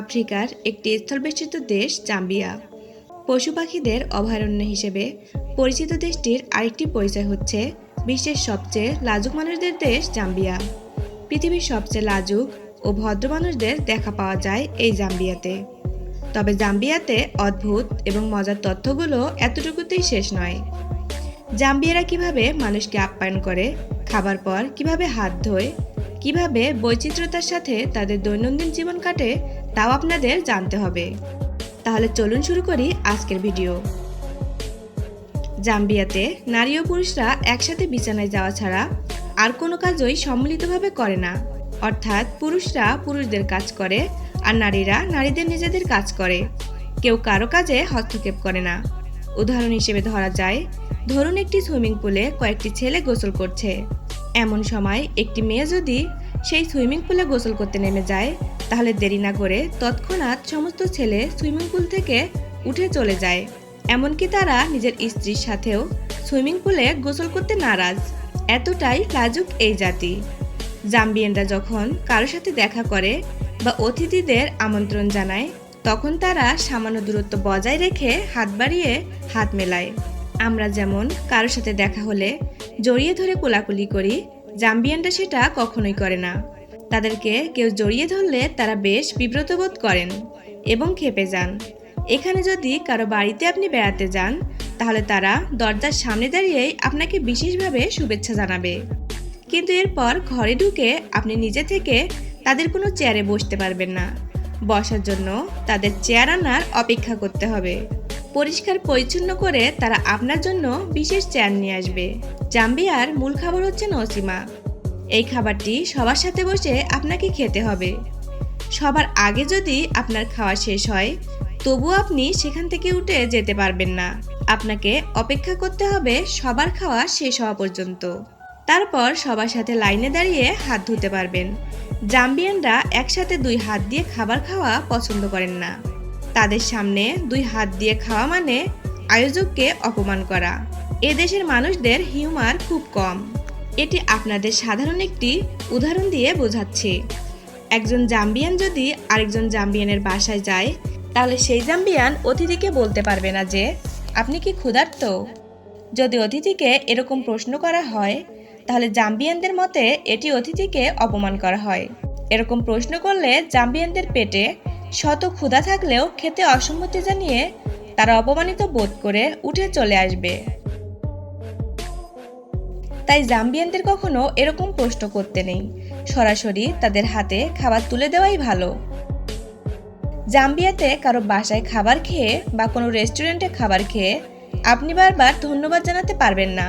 আফ্রিকার একটি স্থলবেষ্টিত দেশ জাম্বিয়া। পশু পাখিদের অভয়ারণ্য হিসেবে পরিচিত দেশটির আরেকটি পরিচয় হচ্ছে বিশ্বের সবচেয়ে লাজুক মানুষদের দেশ জাম্বিয়া। পৃথিবীর সবচেয়ে লাজুক ও ভদ্র মানুষদের দেখা পাওয়া যায় এই জাম্বিয়াতে। তবে জাম্বিয়াতে অদ্ভুত এবং মজার তথ্যগুলো এতটুকুতেই শেষ নয়। জাম্বিয়ারা কীভাবে মানুষকে আপ্যায়ন করে, খাবার পর কীভাবে হাত ধোয় কীভাবে বৈচিত্র্যতার সাথে তাদের দৈনন্দিন জীবন কাটে, তাও আপনাদের জানতে হবে। তাহলে চলুন শুরু করি আজকের ভিডিও। জাম্বিয়াতে নারী ও পুরুষরা একসাথে বিছানায় যাওয়া ছাড়া আর কোনো কাজই সম্মিলিতভাবে করে না। অর্থাৎ পুরুষরা পুরুষদের কাজ করে আর নারীরা নারীদের নিজেদের কাজ করে। কেউ কারও কাজে হস্তক্ষেপ করে না। উদাহরণ হিসেবে ধরা যায়, ধরুন একটি সুইমিং পুলে কয়েকটি ছেলে গোসল করছে। এমন সময় একটি মেয়ে যদি সেই সুইমিং পুলে গোসল করতে নেমে যায়, তাহলে দেরি না করে তৎক্ষণাৎ সমস্ত ছেলে সুইমিং পুল থেকে উঠে চলে যায়। এমনকি তারা নিজের স্ত্রীর সাথেও সুইমিং পুলে গোসল করতে নারাজ। এতটাই লাজুক এই জাতি। জাম্বিয়ানরা যখন কারোর সাথে দেখা করে বা অতিথিদের আমন্ত্রণ জানায়, তখন তারা সামান্য দূরত্ব বজায় রেখে হাত বাড়িয়ে হাত মেলায়। আমরা যেমন কারোর সাথে দেখা হলে জড়িয়ে ধরে কোলাকুলি করি, জাম্বিয়ানরা সেটা কখনোই করে না। তাদেরকে কেউ জড়িয়ে ধরলে তারা বেশ বিব্রত বোধ করেন এবং খেপে যান। এখানে যদি কারও বাড়িতে আপনি বেড়াতে যান, তাহলে তারা দরজার সামনে দাঁড়িয়েই আপনাকে বিশেষভাবে শুভেচ্ছা জানাবে। কিন্তু এরপর ঘরে ঢুকে আপনি নিজে থেকে তাদের কোনো চেয়ারে বসতে পারবেন না। বসার জন্য তাদের চেয়ার আনার অপেক্ষা করতে হবে। পরিষ্কার পরিচ্ছন্ন করে তারা আপনার জন্য বিশেষ চেয়ার নিয়ে আসবে। জাম্বিয়ার মূল খাবার হচ্ছে নসিমা। এই খাবারটি সবার সাথে বসে আপনাকে খেতে হবে। সবার আগে যদি আপনার খাওয়া শেষ হয় তবু আপনি সেখান থেকে উঠে যেতে পারবেন না। আপনাকে অপেক্ষা করতে হবে সবার খাওয়া শেষ হওয়া পর্যন্ত। তারপর সবার সাথে লাইনে দাঁড়িয়ে হাত ধুতে পারবেন। জাম্বিয়ানরা একসাথে দুই হাত দিয়ে খাবার খাওয়া পছন্দ করেন না। তাদের সামনে দুই হাত দিয়ে খাওয়া মানে আয়োজককে অপমান করা। এ দেশের মানুষদের হিউমার খুব কম। এটি আপনাদের সাধারণ একটি উদাহরণ দিয়ে বোঝাচ্ছি। একজন জাম্বিয়ান যদি আরেকজন জাম্বিয়ানের বাসায় যায়, তাহলে সেই জাম্বিয়ান অতিথিকে বলতে পারবে না যে, আপনি কি ক্ষুধার্ত? যদি অতিথিকে এরকম প্রশ্ন করা হয়, তাহলে জাম্বিয়ানদের মতে এটি অতিথিকে অপমান করা হয়। এরকম প্রশ্ন করলে জাম্বিয়ানদের পেটে শত ক্ষুধা থাকলেও খেতে অসম্মতি জানিয়ে তারা অপমানিত বোধ করে উঠে চলে আসবে। তাই জাম্বিয়ানদের কখনো এরকম প্রশ্ন করতে নেই। সরাসরি তাদের হাতে খাবার তুলে দেওয়াই ভালো। জাম্বিয়াতে কারও বাসায় খাবার খেয়ে বা কোনো রেস্টুরেন্টে খাবার খেয়ে আপনি বারবার ধন্যবাদ জানাতে পারবেন না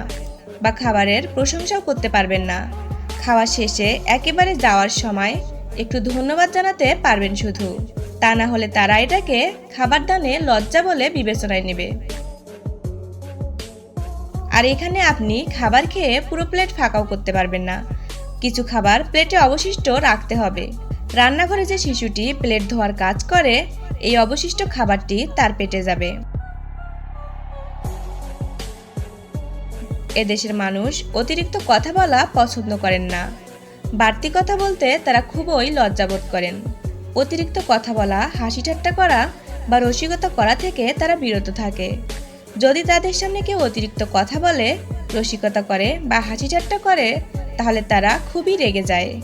বা খাবারের প্রশংসাও করতে পারবেন না। খাওয়া শেষে একেবারে যাওয়ার সময় একটু ধন্যবাদ জানাতে পারবেন শুধু। তা না হলে তারা এটাকে খাবার দানে লজ্জা বলে বিবেচনায় নেবে। আর এখানে আপনি খাবার খেয়ে পুরো প্লেট ফাঁকাও করতে পারবেন না। কিছু খাবার প্লেটে অবশিষ্ট রাখতে হবে। রান্নাঘরে যে শিশুটি প্লেট ধোয়ার কাজ করে, এই অবশিষ্ট খাবারটি তার পেটে যাবে। এদেশের মানুষ অতিরিক্ত কথা বলা পছন্দ করেন না। বাড়তি কথা বলতে তারা খুবই লজ্জাবোধ করেন। অতিরিক্ত কথা বলা, হাসি ঠাট্টা করা বা রসিকতা করা থেকে তারা বিরত থাকে। যদি তাদের সামনে কেউ অতিরিক্ত কথা বলে, রসিকতা করে বা হাসি ঠাট্টা করে, তাহলে তারা খুবই রেগে যায়।